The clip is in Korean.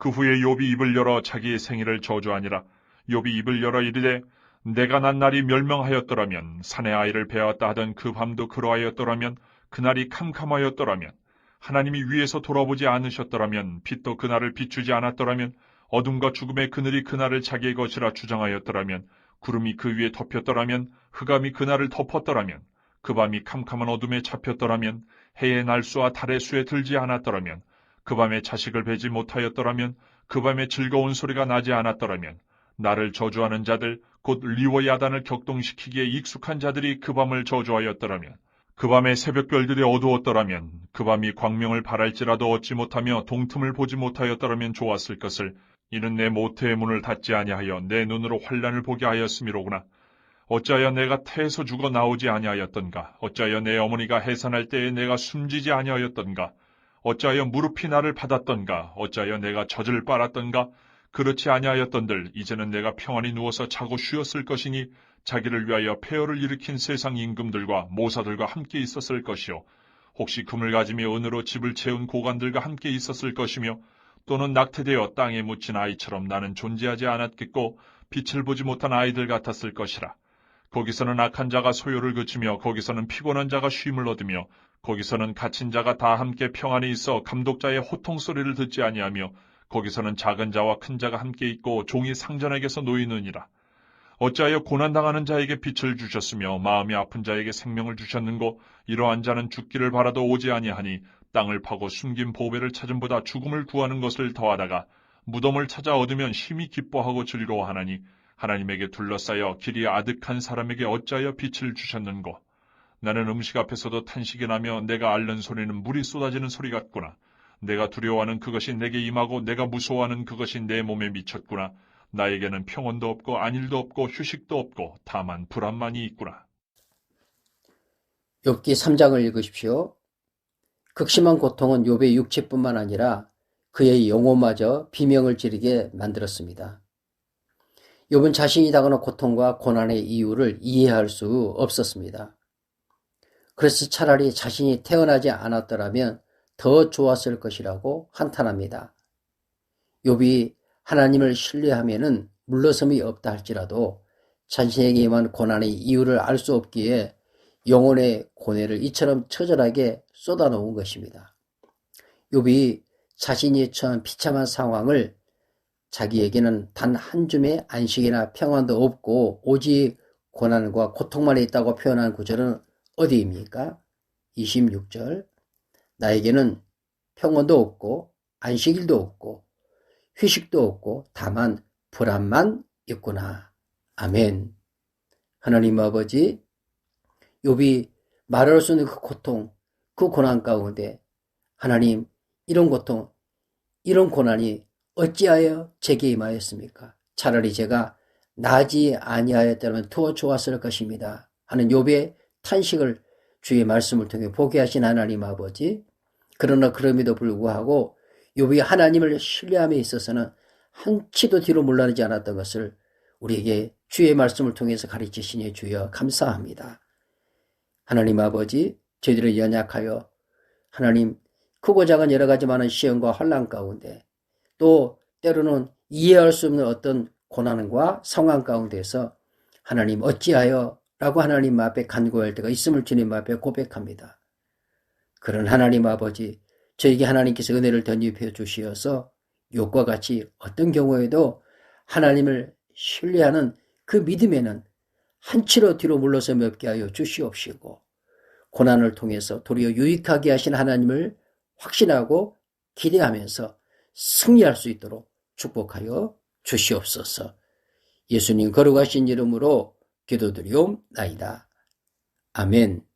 그 후에 욥이 입을 열어 자기의 생일을 저주하니라. 욥이 입을 열어 이르되 내가 난 날이 멸명하였더라면 산의 아이를 배웠다 하던 그 밤도 그러하였더라면 그날이 캄캄하였더라면 하나님이 위에서 돌아보지 않으셨더라면 빛도 그날을 비추지 않았더라면 어둠과 죽음의 그늘이 그날을 자기의 것이라 주장하였더라면 구름이 그 위에 덮였더라면 흑암이 그날을 덮었더라면 그 밤이 캄캄한 어둠에 잡혔더라면 해의 날수와 달의 수에 들지 않았더라면 그 밤에 자식을 베지 못하였더라면 그 밤에 즐거운 소리가 나지 않았더라면 나를 저주하는 자들 곧 리워 야단을 격동시키기에 익숙한 자들이 그 밤을 저주하였더라면 그 밤에 새벽별들이 어두웠더라면 그 밤이 광명을 바랄지라도 얻지 못하며 동틈을 보지 못하였더라면 좋았을 것을 이는 내 모태의 문을 닫지 아니하여 내 눈으로 환란을 보게 하였음이로구나. 어찌하여 내가 태에서 죽어 나오지 아니하였던가? 어찌하여 내 어머니가 해산할 때에 내가 숨지지 아니하였던가? 어찌하여 무릎이 나를 받았던가? 어찌하여 내가 젖을 빨았던가? 그렇지 아니하였던들 이제는 내가 평안히 누워서 자고 쉬었을 것이니 자기를 위하여 폐허를 일으킨 세상 임금들과 모사들과 함께 있었을 것이요 혹시 금을 가지며 은으로 집을 채운 고관들과 함께 있었을 것이며 또는 낙태되어 땅에 묻힌 아이처럼 나는 존재하지 않았겠고 빛을 보지 못한 아이들 같았을 것이라 거기서는 악한 자가 소요를 그치며 거기서는 피곤한 자가 쉼을 얻으며 거기서는 갇힌 자가 다 함께 평안히 있어 감독자의 호통 소리를 듣지 아니하며 거기서는 작은 자와 큰 자가 함께 있고 종이 상전에게서 놓이느니라. 어찌하여 고난당하는 자에게 빛을 주셨으며 마음이 아픈 자에게 생명을 주셨는고 이러한 자는 죽기를 바라도 오지 아니하니 땅을 파고 숨긴 보배를 찾음보다 죽음을 구하는 것을 더하다가 무덤을 찾아 얻으면 힘이 기뻐하고 즐거워하나니 하나님에게 둘러싸여 길이 아득한 사람에게 어찌하여 빛을 주셨는고 나는 음식 앞에서도 탄식이 나며 내가 앓는 소리는 물이 쏟아지는 소리 같구나. 내가 두려워하는 그것이 내게 임하고 내가 무서워하는 그것이 내 몸에 미쳤구나. 나에게는 평온도 없고 안일도 없고 휴식도 없고 다만 불안만이 있구나. 욥기 3장을 읽으십시오. 극심한 고통은 욥의 육체뿐만 아니라 그의 영혼마저 비명을 지르게 만들었습니다. 욥은 자신이 당하는 고통과 고난의 이유를 이해할 수 없었습니다. 그래서 차라리 자신이 태어나지 않았더라면 더 좋았을 것이라고 한탄합니다. 욥이 하나님을 신뢰하면은 물러섬이 없다 할지라도 자신에게 임한 고난의 이유를 알 수 없기에 영혼의 고뇌를 이처럼 처절하게 쏟아놓은 것입니다. 욥이 자신이 처한 비참한 상황을 자기에게는 단 한 줌의 안식이나 평안도 없고 오직 고난과 고통만 있다고 표현한 구절은 어디입니까? 26절 나에게는 평온도 없고 안식일도 없고 휴식도 없고 다만 불안만 있구나. 아멘. 하나님 아버지 욥이 말할 수 없는 그 고통, 그 고난 가운데 하나님 이런 고통, 이런 고난이 어찌하여 제게 임하였습니까? 차라리 제가 나지 아니하였다면 더 좋았을 것입니다. 하는 욥의 탄식을 주의 말씀을 통해 보게 하신 하나님 아버지. 그러나 그럼에도 불구하고 욥이 하나님을 신뢰함에 있어서는 한치도 뒤로 물러나지 않았던 것을 우리에게 주의 말씀을 통해서 가르치시니 주여 감사합니다. 하나님 아버지, 저희들을 연약하여 하나님 크고 작은 여러 가지 많은 시험과 환란 가운데 또 때로는 이해할 수 없는 어떤 고난과 상황 가운데서 하나님 어찌하여 라고 하나님 앞에 간구할 때가 있음을 주님 앞에 고백합니다. 그런 하나님 아버지, 저에게 하나님께서 은혜를 덧입혀 주시어서 욕과 같이 어떤 경우에도 하나님을 신뢰하는 그 믿음에는 한치로 뒤로 물러서 맵게 하여 주시옵시고 고난을 통해서 도리어 유익하게 하신 하나님을 확신하고 기대하면서 승리할 수 있도록 축복하여 주시옵소서. 예수님 거룩하신 이름으로 기도드리옵나이다. 아멘.